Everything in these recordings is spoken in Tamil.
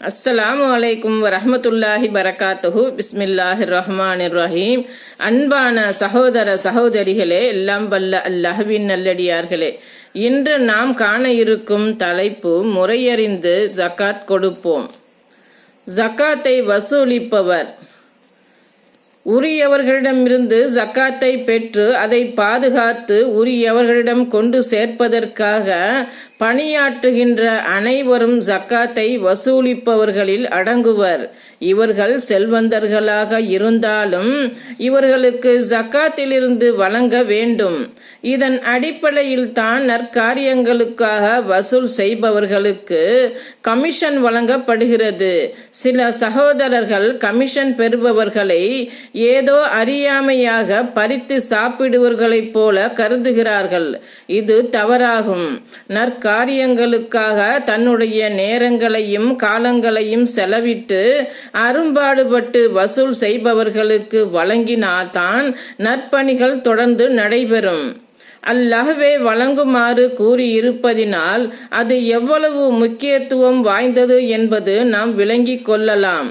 அஸ்ஸலாம் அலைக்கும் வரமத்துல்லாஹி பரகாத்துஹு. பிஸ்மில்லாஹி ரஹ்மான் ரஹீம் அன்பான சகோதர சகோதரிகளே எல்லாம் வல்ல அல்லாஹ்வின் நல்லடியார்களே. இன்று நாம் காண இருக்கும் தலைப்பு முறையறிந்து ஜக்காத் கொடுப்போம். ஜக்காத்தை வசூலிப்பவர். உரியவர்களிடமிருந்து ஜக்காத்தை பெற்று அதை பாதுகாத்து உரியவர்களிடம் கொண்டு சேர்ப்பதற்காக பணியாற்றுகின்ற அனைவரும் ஜக்காத்தை வசூலிப்பவர்களில் அடங்குவர். இவர்கள் செல்வந்தர்களாக இருந்தாலும் இவர்களுக்கு ஜக்காத்திலிருந்து வழங்க வேண்டும். இதன் அடிப்படையில் தான் நற்காரியங்களுக்காக வசூல் செய்பவர்களுக்கு கமிஷன் வழங்கப்படுகிறது. சில சகோதரர்கள் கமிஷன் பெறுபவர்களை ஏதோ அறியாமையாக பறித்து சாப்பிடுவர்களைப் போல கருதுகிறார்கள். இது தவறாகும். நற்க காரியங்களுக்காக தன்னுடைய நேரங்களையும் காலங்களையும் செலவிட்டு அரும்பாடுபட்டு வசூல் செய்பவர்களுக்கு வழங்கினால்தான் நற்பணிகள் தொடர்ந்து நடைபெறும். அல்லஹவே வழங்குமாறு கூறியிருப்பதினால் அது எவ்வளவு முக்கியத்துவம் வாய்ந்தது என்பது நாம் விளங்கிக் கொள்ளலாம்.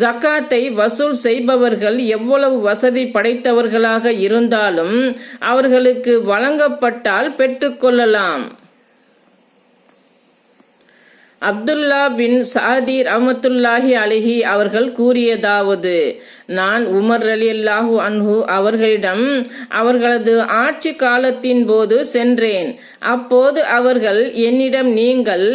ஜக்காத்தை வசூல் செய்பவர்கள் எவ்வளவு வசதி படைத்தவர்களாக இருந்தாலும் அவர்களுக்கு வழங்கப்பட்டால் பெற்றுக்கொள்ளலாம் அப்துல்லா பின் சாதி ரமத்துல்லாஹி அலிஹி அவர்கள் கூறியதாவது நான் உமர் அலி அல்லாஹூ அன்ஹு அவர்களிடம் அவர்களது ஆட்சி காலத்தின் போது சென்றேன். அப்போது அவர்கள் என்னிடம் நீங்கள்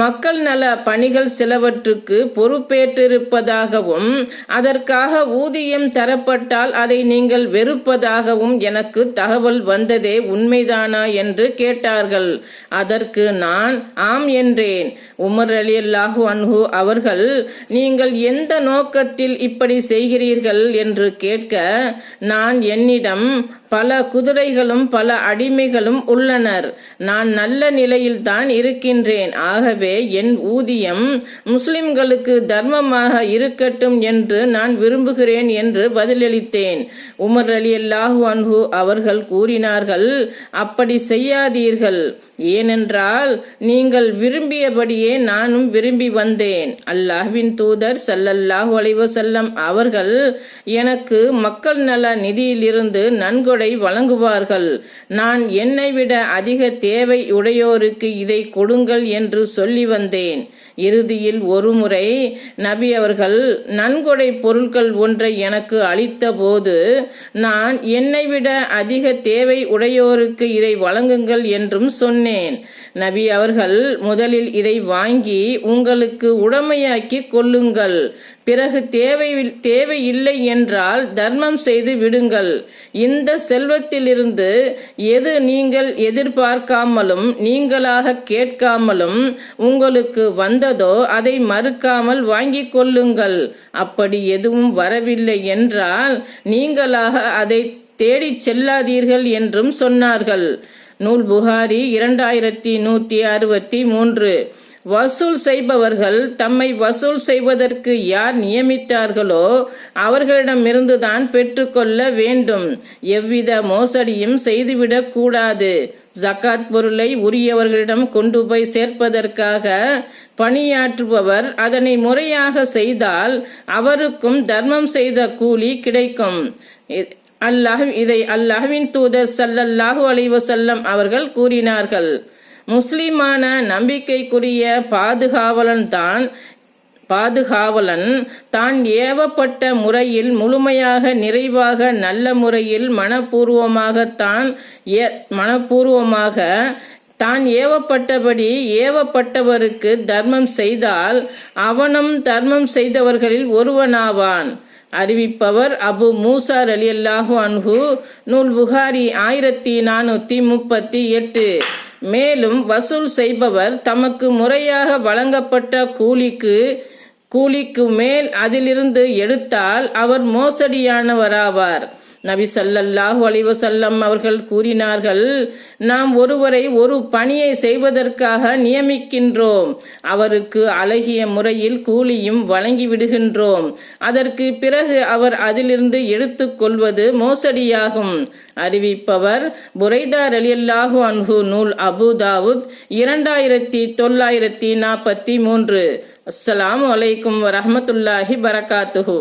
மக்கள் நல பணிகள் சிலவற்றுக்கு பொறுப்பேற்றிருப்பதாகவும் அதற்காக ஊதியம் தரப்பட்டால் அதை நீங்கள் வெறுப்பதாகவும் எனக்கு தகவல் வந்ததே உண்மைதானா என்று கேட்டார்கள். அதற்கு நான் ஆம் என்றேன். உமர் அலி அல்லாஹூ அன்ஹு அவர்கள் நீங்கள் எந்த நோக்கத்தில் இப்படி செய்கிறீர்கள்? என்று கேட்க நான் என்னிடம் பல குதிரைகளும் பல அடிமைகளும் உள்ளனர். நான் நல்ல நிலையில்தான் இருக்கின்றேன். ஆகவே என் ஊதியம் முஸ்லிம்களுக்கு தர்மமாக இருக்கட்டும் என்று நான் விரும்புகிறேன் என்று பதிலளித்தேன். உமர் அலி அல்லாஹு அன்ஹு அவர்கள் கூறினார்கள் அப்படி செய்யாதீர்கள். ஏனென்றால் நீங்கள் விரும்பியபடியே நானும் விரும்பி வந்தேன். அல்லாஹ்வின் தூதர் சல்லல்லாஹு அலைவசல்லம் அவர்கள் எனக்கு மக்கள் நல நிதியிலிருந்து நன்கொடை வழங்குவார்கள். நான் என்னை விட அதிக தேவை உடையோருக்கு இதை கொடுங்கள் என்று சொல்லி வந்தேன். இறுதியில் ஒருமுறை நபி அவர்கள் நன்கொடை பொருட்கள் ஒன்றை எனக்கு அளித்த போது நான் என்னை விட அதிக தேவை உடையோருக்கு இதை வழங்குங்கள் என்றும் சொன்னேன். நபி அவர்கள் முதலில் இதை வாங்கி உங்களுக்கு உடமையாக்கி கொள்ளுங்கள். பிறகு தேவை தேவையில் இல்லை என்றால் தர்மம் செய்து விடுங்கள். இந்த செல்வத்திலிருந்து எது நீங்கள் எதிர்பார்க்காமலும் நீங்களாக கேட்காமலும் உங்களுக்கு வந்ததோ அதை மறுக்காமல் வாங்கிக் கொள்ளுங்கள். அப்படி எதுவும் வரவில்லை என்றால் நீங்களாக அதை தேடிச் செல்லாதீர்கள் என்றும் சொன்னார்கள். நூல் புகாரி இரண்டாயிரத்தி நூற்றி அறுபத்தி மூன்று. வசூல் செய்பவர்கள் தம்மை வசூல் செய்வதற்கு யார் நியமித்தார்களோ அவர்களிடமிருந்துதான் பெற்றுக்கொள்ள வேண்டும். எவ்வித மோசடியும் செய்துவிடக் கூடாது. ஜக்காத் பொருளை உரியவர்களிடம் கொண்டு போய் சேர்ப்பதற்காக பணியாற்றுபவர் அதனை முறையாக செய்தால் அவருக்கும் தர்மம் செய்த கூலி கிடைக்கும். அல்லாஹ் இதை அல்லாஹ்வின் தூதர் சல்லல்லாஹு அலைவசல்லம் அவர்கள் கூறினார்கள். முஸ்லிமான நம்பிக்கைக்குரிய பாதுகாவலன் தான் பாதுகாவலன். தான் ஏவப்பட்ட முறையில் முழுமையாக நிறைவாக நல்ல முறையில் மனப்பூர்வமாகத்தான் மனப்பூர்வமாக தான் ஏவப்பட்டபடி ஏவப்பட்டவருக்கு தர்மம் செய்தால் அவனும் தர்மம் செய்தவர்களில் ஒருவனாவான். அறிவிப்பவர் அபு மூசார் அலி அல்லாஹு அன்ஹு. நூல் புகாரி ஆயிரத்தி நானூற்றி முப்பத்தி எட்டு. மேலும் வசூல் செய்பவர் தமக்கு முறையாக வழங்கப்பட்ட கூலிக்கு கூலிக்கு மேல் அதிலிருந்து எடுத்தால் அவர் மோசடியானவராவார். நபி சல்லல்லாஹு அலிவசல்லம் அவர்கள் கூறினார்கள் நாம் ஒருவரை ஒரு பணியை செய்வதற்காக நியமிக்கின்றோம். அவருக்கு அழகிய முறையில் கூலியும் வழங்கி விடுகின்றோம். அதற்கு பிறகு அவர் அதிலிருந்து எடுத்துக்கொள்வது மோசடியாகும். அறிவிப்பவர் புரைதார் அலியல்லாஹு அன்ஹு நூல் அபுதாவுத் இரண்டாயிரத்தி தொள்ளாயிரத்தி நாற்பத்தி மூன்று. அஸ்ஸலாம் அலைக்கும் வரமத்துல்லாஹி பரகாத்துஹூ.